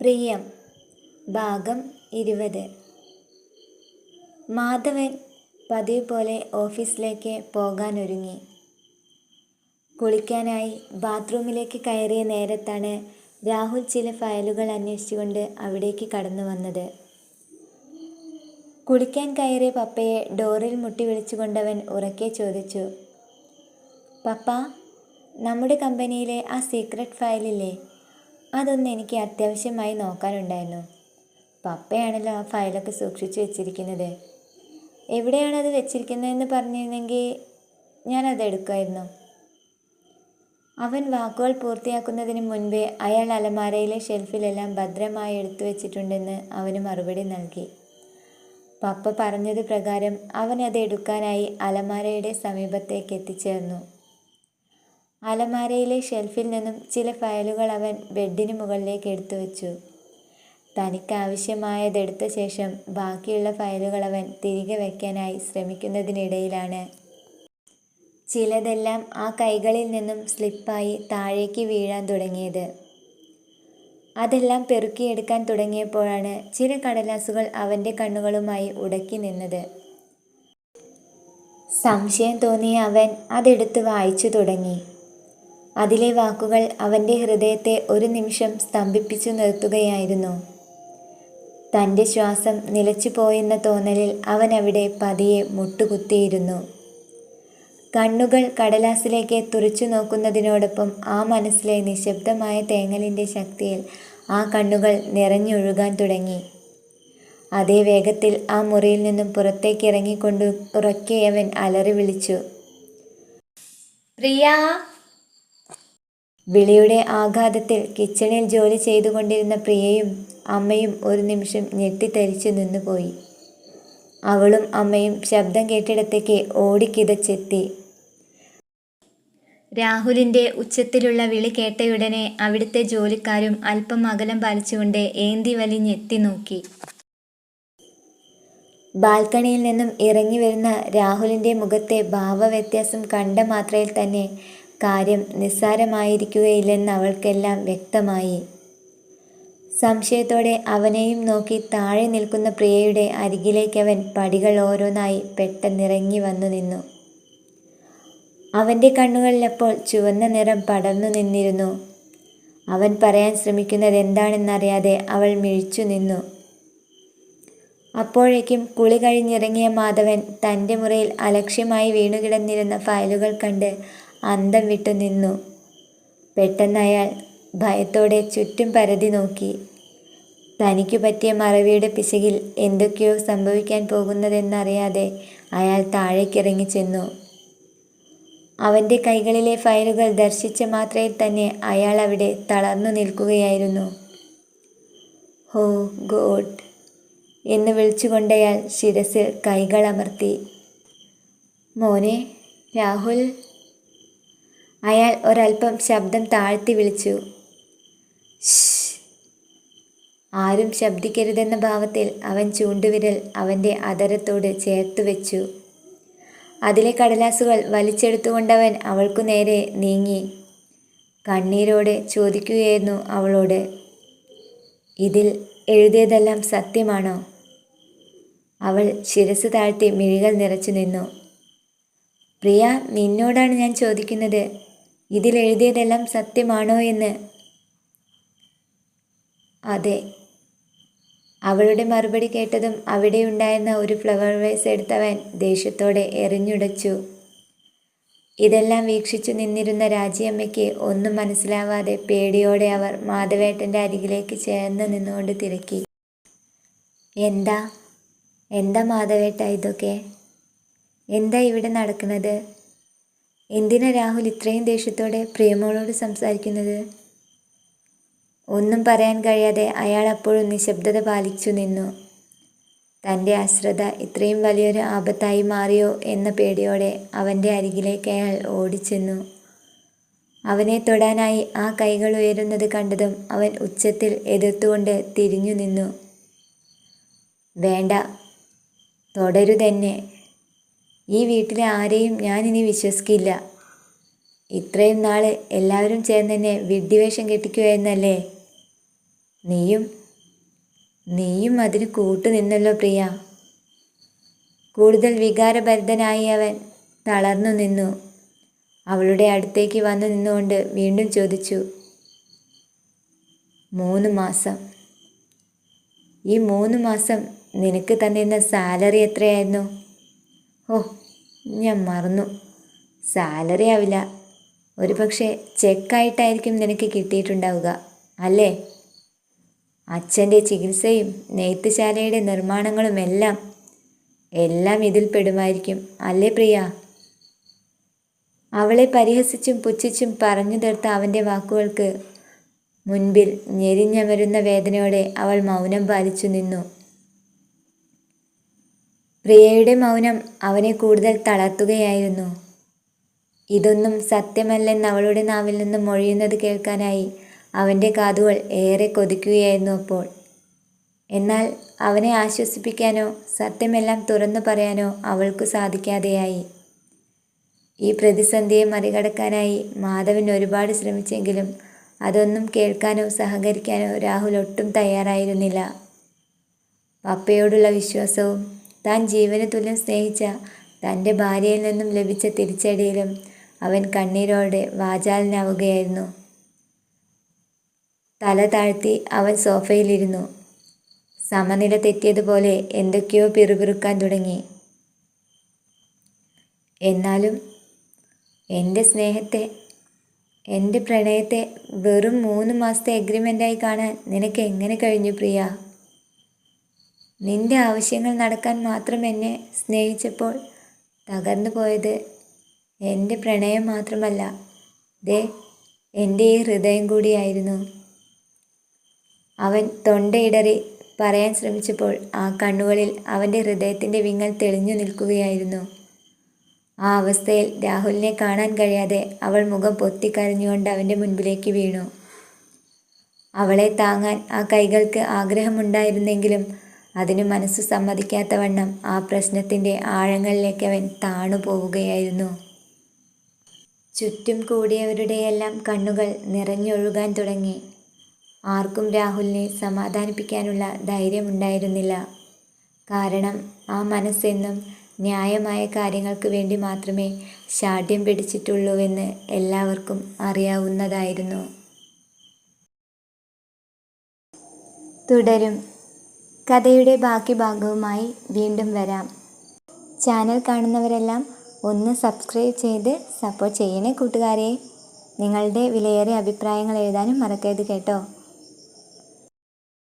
പ്രിയം. ഭാഗം ഇരുപത്. മാധവൻ പതിവ് പോലെ ഓഫീസിലേക്ക് പോകാനൊരുങ്ങി. കുളിക്കാനായി ബാത്റൂമിലേക്ക് കയറിയ നേരത്താണ് രാഹുൽ ചില ഫയലുകൾ അന്വേഷിച്ചുകൊണ്ട് അവിടേക്ക് കടന്നു വന്നത്. കുളിക്കാൻ കയറിയ പപ്പയെ ഡോറിൽ മുട്ടി വിളിച്ചുകൊണ്ടവൻ ഉറക്കെ ചോദിച്ചു പപ്പ നമ്മുടെ കമ്പനിയിലെ ആ സീക്രട്ട് ഫയലില്ലേ? അതൊന്ന് എനിക്ക് അത്യാവശ്യമായി നോക്കാനുണ്ടായിരുന്നു. പപ്പയാണല്ലോ ആ ഫയലൊക്കെ സൂക്ഷിച്ചു വെച്ചിരിക്കുന്നത്. എവിടെയാണത് വെച്ചിരിക്കുന്നതെന്ന് പറഞ്ഞിരുന്നെങ്കിൽ ഞാനത് എടുക്കുമായിരുന്നു. അവൻ വാക്കുകൾ പൂർത്തിയാക്കുന്നതിന് മുൻപേ അയാൾ അലമാരയിലെ ഷെൽഫിലെല്ലാം ഭദ്രമായി എടുത്തു വെച്ചിട്ടുണ്ടെന്ന് അവന് മറുപടി നൽകി. പപ്പ പറഞ്ഞത് പ്രകാരം അവനത് അത് എടുക്കാനായി അലമാരയുടെ സമീപത്തേക്ക് എത്തിച്ചേർന്നു. അലമാരയിലെ ഷെൽഫിൽ നിന്നും ചില ഫയലുകൾ അവൻ ബെഡിന് മുകളിലേക്ക് എടുത്തു വെച്ചു. തനിക്ക് ആവശ്യമായതെടുത്ത ശേഷം ബാക്കിയുള്ള ഫയലുകൾ അവൻ തിരികെ വയ്ക്കാനായി ശ്രമിക്കുന്നതിനിടയിലാണ്. ചിലതെല്ലാം ആ കൈകളിൽ നിന്നും സ്ലിപ്പായി താഴേക്ക് വീഴാൻ തുടങ്ങിയത്. അതെല്ലാം പെറുക്കിയെടുക്കാൻ തുടങ്ങിയപ്പോഴാണ് ചില കടലാസുകൾ അവന്റെ കണ്ണുകളുമായി ഉടക്കി നിന്നത്. സംശയം തോന്നിയ അവൻ അതെടുത്ത് വായിച്ചു തുടങ്ങി. അതിലെ വാക്കുകൾ അവന്റെ ഹൃദയത്തെ ഒരു നിമിഷം സ്തംഭിപ്പിച്ചു നിർത്തുകയായിരുന്നു. തന്റെ ശ്വാസം നിലച്ചുപോയെന്ന തോന്നലിൽ അവൻ അവിടെ പതിയെ മുട്ടുകുത്തിയിരുന്നു. കണ്ണുകൾ കടലാസിലേക്ക് തുറച്ചു നോക്കുന്നതിനോടൊപ്പം ആ മനസ്സിലെ നിശബ്ദമായ തേങ്ങലിന്റെ ശക്തിയിൽ ആ കണ്ണുകൾ നിറഞ്ഞൊഴുകാൻ തുടങ്ങി. അതേ വേഗത്തിൽ ആ മുറിയിൽ നിന്നും പുറത്തേക്ക് ഇറങ്ങിക്കൊണ്ട് ഉറക്കെ അവൻ അലറി വിളിച്ചു. പ്രിയ വിളിയുടെ ആഘാതത്തിൽ കിച്ചണിൽ ജോലി ചെയ്തുകൊണ്ടിരുന്ന പ്രിയയും അമ്മയും ഒരു നിമിഷം ഞെട്ടിത്തരിച്ചു നിന്നുപോയി. അവളും അമ്മയും ശബ്ദം കേട്ടിടത്തേക്ക് ഓടിക്കിതച്ചെത്തി. രാഹുലിന്റെ ഉച്ചത്തിലുള്ള വിളി കേട്ടയുടനെ അവിടുത്തെ ജോലിക്കാരും അല്പം അകലം പാലിച്ചുകൊണ്ട് ഏന്തി വലിഞ്ഞെത്തി നോക്കി. ബാൽക്കണിയിൽ നിന്നും ഇറങ്ങി വരുന്ന രാഹുലിന്റെ മുഖത്തെ ഭാവവ്യത്യാസം കണ്ട മാത്രയിൽ തന്നെ കാര്യം നിസ്സാരമായിരിക്കുകയില്ലെന്ന് അവൾക്കെല്ലാം വ്യക്തമായി. സംശയത്തോടെ അവനെയും നോക്കി താഴെ നിൽക്കുന്ന പ്രിയയുടെ അരികിലേക്കവൻ പടികൾ ഓരോന്നായി പെട്ടെന്നിറങ്ങി വന്നു നിന്നു. അവന്റെ കണ്ണുകളിലപ്പോൾ ചുവന്ന നിറം പടർന്നു നിന്നിരുന്നു. അവൻ പറയാൻ ശ്രമിക്കുന്നത് എന്താണെന്നറിയാതെ അവൾ മിഴിച്ചു നിന്നു. അപ്പോഴേക്കും കുളി കഴിഞ്ഞിറങ്ങിയ മാധവൻ തന്റെ മുറിയിൽ അലക്ഷ്യമായി വീണുകിടന്നിരുന്ന ഫയലുകൾ കണ്ട് അന്തം വിട്ടു നിന്നു. പെട്ടെന്നയാൾ ഭയത്തോടെ ചുറ്റും പരതി നോക്കി. തനിക്ക് പറ്റിയ മറവിയുടെ പിശകിൽ എന്തൊക്കെയോ സംഭവിക്കാൻ പോകുന്നതെന്നറിയാതെ അയാൾ താഴേക്കിറങ്ങി ചെന്നു. അവന്റെ കൈകളിലെ ഫയലുകൾ ദർശിച്ച മാത്രയിൽ തന്നെ അയാൾ അവിടെ തളർന്നു നിൽക്കുകയായിരുന്നു. ഹോ ഗോഡ്! എന്ന് വിളിച്ചുകൊണ്ടയാൾ ശിരസിൽ കൈകൾ അമർത്തി. മോനെ രാഹുൽ! അയാൾ ഒരൽപ്പം ശബ്ദം താഴ്ത്തി വിളിച്ചു. ആരും ശബ്ദിക്കരുതെന്ന ഭാവത്തിൽ അവൻ ചൂണ്ടുവിരൽ അവന്റെ അതരത്തോട് ചേർത്തു വെച്ചു. അതിലെ കടലാസുകൾ വലിച്ചെടുത്തുകൊണ്ടവൻ അവൾക്കു നേരെ നീങ്ങി. കണ്ണീരോടെ ചോദിക്കുകയായിരുന്നു അവളോട്. ഇതിൽ എഴുതിയതെല്ലാം സത്യമാണോ? അവൾ ശിരസ് താഴ്ത്തി മിഴികൾ നിറച്ചു നിന്നു. പ്രിയ നിന്നോടാണ് ഞാൻ ചോദിക്കുന്നത്. ഇതിലെഴുതിയതെല്ലാം സത്യമാണോ എന്ന്. അതെ അവളുടെ മറുപടി കേട്ടതും അവിടെ ഉണ്ടായിരുന്ന ഒരു ഫ്ലവർ വേസ് എടുത്തവൻ ദേഷ്യത്തോടെ എറിഞ്ഞുടച്ചു. ഇതെല്ലാം വീക്ഷിച്ചു നിന്നിരുന്ന രാജിയമ്മയ്ക്ക് ഒന്നും മനസ്സിലാവാതെ പേടിയോടെ അവർ മാധവേട്ടന്റെ അരികിലേക്ക് ചേർന്ന് നിന്നുകൊണ്ട് തിരക്കി. എന്താ? എന്താ മാധവേട്ട ഇതൊക്കെ? എന്താ ഇവിടെ നടക്കുന്നത്? എന്തിനാ രാഹുൽ ഇത്രയും ദേഷ്യത്തോടെ പ്രിയമോളോട് സംസാരിക്കുന്നത്? ഒന്നും പറയാൻ കഴിയാതെ അയാൾ അപ്പോഴും നിശബ്ദത പാലിച്ചു നിന്നു. തന്റെ അശ്രദ്ധ ഇത്രയും വലിയൊരു ആപത്തായി മാറിയോ എന്ന പേടിയോടെ അവന്റെ അരികിലേക്ക് അയാൾ ഓടിച്ചെന്നു. അവനെ തൊടാനായി ആ കൈകൾ ഉയരുന്നത് കണ്ടതും അവൻ ഉച്ചത്തിൽ എതിർത്തുകൊണ്ട് തിരിഞ്ഞു നിന്നു. വേണ്ട തുടരുതെന്നെ. ഈ വീട്ടിലെ ആരെയും ഞാനിനി വിശ്വസിക്കില്ല. ഇത്രയും നാൾ എല്ലാവരും ചേർന്ന് എന്നെ വിഡ്ഢിവേഷം കെട്ടിക്കുമായിരുന്നല്ലേ നീയും നീയും അതിന് കൂട്ടു നിന്നല്ലോ പ്രിയ. കൂടുതൽ വികാരഭരിതനായി അവൻ തളർന്നു നിന്നു. അവളുടെ അടുത്തേക്ക് വന്നു നിന്നുകൊണ്ട് വീണ്ടും ചോദിച്ചു മൂന്ന് മാസം. ഈ മൂന്ന് മാസം നിനക്ക് തന്നിരുന്ന സാലറി എത്രയായിരുന്നു? ഓ ഞാൻ മറന്നു. സാലറി ആവില്ല. ഒരു പക്ഷേ ചെക്കായിട്ടായിരിക്കും നിനക്ക് കിട്ടിയിട്ടുണ്ടാവുക അല്ലേ? അച്ഛന്റെ ചികിത്സയും നെയ്ത്തുശാലയുടെ നിർമ്മാണങ്ങളും എല്ലാം എല്ലാം ഇതിൽ പെടുമായിരിക്കും അല്ലേ പ്രിയ? അവളെ പരിഹസിച്ചും പുച്ഛിച്ചും പറഞ്ഞു തീർത്ത അവന്റെ വാക്കുകൾക്ക് മുൻപിൽ ഞെരിഞ്ഞമരുന്ന വേദനയോടെ അവൾ മൗനം പാലിച്ചു നിന്നു. പ്രിയയുടെ മൗനം അവനെ കൂടുതൽ തളർത്തുകയായിരുന്നു. ഇതൊന്നും സത്യമല്ലെന്ന് അവളുടെ നാവിൽ നിന്ന് മൊഴിയുന്നത് കേൾക്കാനായി അവന്റെ കാതുകൾ ഏറെ കൊതിക്കുകയായിരുന്നു അപ്പോൾ. എന്നാൽ അവനെ ആശ്വസിപ്പിക്കാനോ സത്യമെല്ലാം തുറന്നു പറയാനോ അവൾക്കു സാധിക്കാതെയായി. ഈ പ്രതിസന്ധിയെ മറികടക്കാനായി മാധവൻ ഒരുപാട് ശ്രമിച്ചെങ്കിലും അതൊന്നും കേൾക്കാനോ സഹകരിക്കാനോ രാഹുൽ ഒട്ടും തയ്യാറായിരുന്നില്ല. പപ്പയോടുള്ള വിശ്വാസവും താൻ ജീവന് തുല്യം സ്നേഹിച്ച തന്റെ ഭാര്യയിൽ നിന്നും ലഭിച്ച തിരിച്ചടിയിലും അവൻ കണ്ണീരോടെ വാചാലനാവുകയായിരുന്നു. തല താഴ്ത്തി അവൻ സോഫയിലിരുന്നു. സമനില തെറ്റിയതുപോലെ എന്തൊക്കെയോ പിറുപിറുക്കാൻ തുടങ്ങി. എന്നാലും എന്റെ സ്നേഹത്തെ എന്റെ പ്രണയത്തെ വെറും മൂന്ന് മാസത്തെ എഗ്രിമെന്റായി കാണാൻ നിനക്ക് എങ്ങനെ കഴിഞ്ഞു പ്രിയ? നിന്റെ ആവശ്യങ്ങൾ നടക്കാൻ മാത്രം എന്നെ സ്നേഹിച്ചപ്പോൾ തകർന്നു പോയത് എന്റെ പ്രണയം മാത്രമല്ല. ദേ എന്റെ ഈ ഹൃദയം കൂടിയായിരുന്നു. അവൻ തൊണ്ടയിടറി പറയാൻ ശ്രമിച്ചപ്പോൾ ആ കണ്ണുകളിൽ അവന്റെ ഹൃദയത്തിന്റെ വിങ്ങൽ തെളിഞ്ഞു നിൽക്കുകയായിരുന്നു. ആ അവസ്ഥയിൽ രാഹുലിനെ കാണാൻ കഴിയാതെ അവൾ മുഖം പൊത്തിക്കരഞ്ഞുകൊണ്ട് അവന്റെ മുൻപിലേക്ക് വീണു. അവളെ താങ്ങാൻ ആ കൈകൾക്ക് ആഗ്രഹമുണ്ടായിരുന്നെങ്കിലും അതിനു സമ്മതിക്കാത്ത സമ്മതിക്കാത്തവണ്ണം ആ പ്രശ്നത്തിന്റെ ആഴങ്ങളിലേക്ക് അവൻ താണു പോവുകയായിരുന്നു. ചുറ്റും കൂടിയവരുടെയെല്ലാം കണ്ണുകൾ നിറഞ്ഞൊഴുകാൻ തുടങ്ങി. ആർക്കും രാഹുലിനെ സമാധാനിപ്പിക്കാനുള്ള ധൈര്യമുണ്ടായിരുന്നില്ല. കാരണം ആ മനസ്സെന്നും ന്യായമായ കാര്യങ്ങൾക്ക് വേണ്ടി മാത്രമേ ശാഠ്യം പിടിച്ചിട്ടുള്ളൂവെന്ന് എല്ലാവർക്കും അറിയാവുന്നതായിരുന്നു. തുടരും. കഥയുടെ ബാക്കി ഭാഗവുമായി വീണ്ടും വരാം. ചാനൽ കാണുന്നവരെല്ലാം ഒന്ന് സബ്സ്ക്രൈബ് ചെയ്ത് സപ്പോർട്ട് ചെയ്യണേ കൂട്ടുകാരെ. നിങ്ങളുടെ വിലയേറിയ അഭിപ്രായങ്ങൾ എഴുതാനും മറക്കരുത് കേട്ടോ.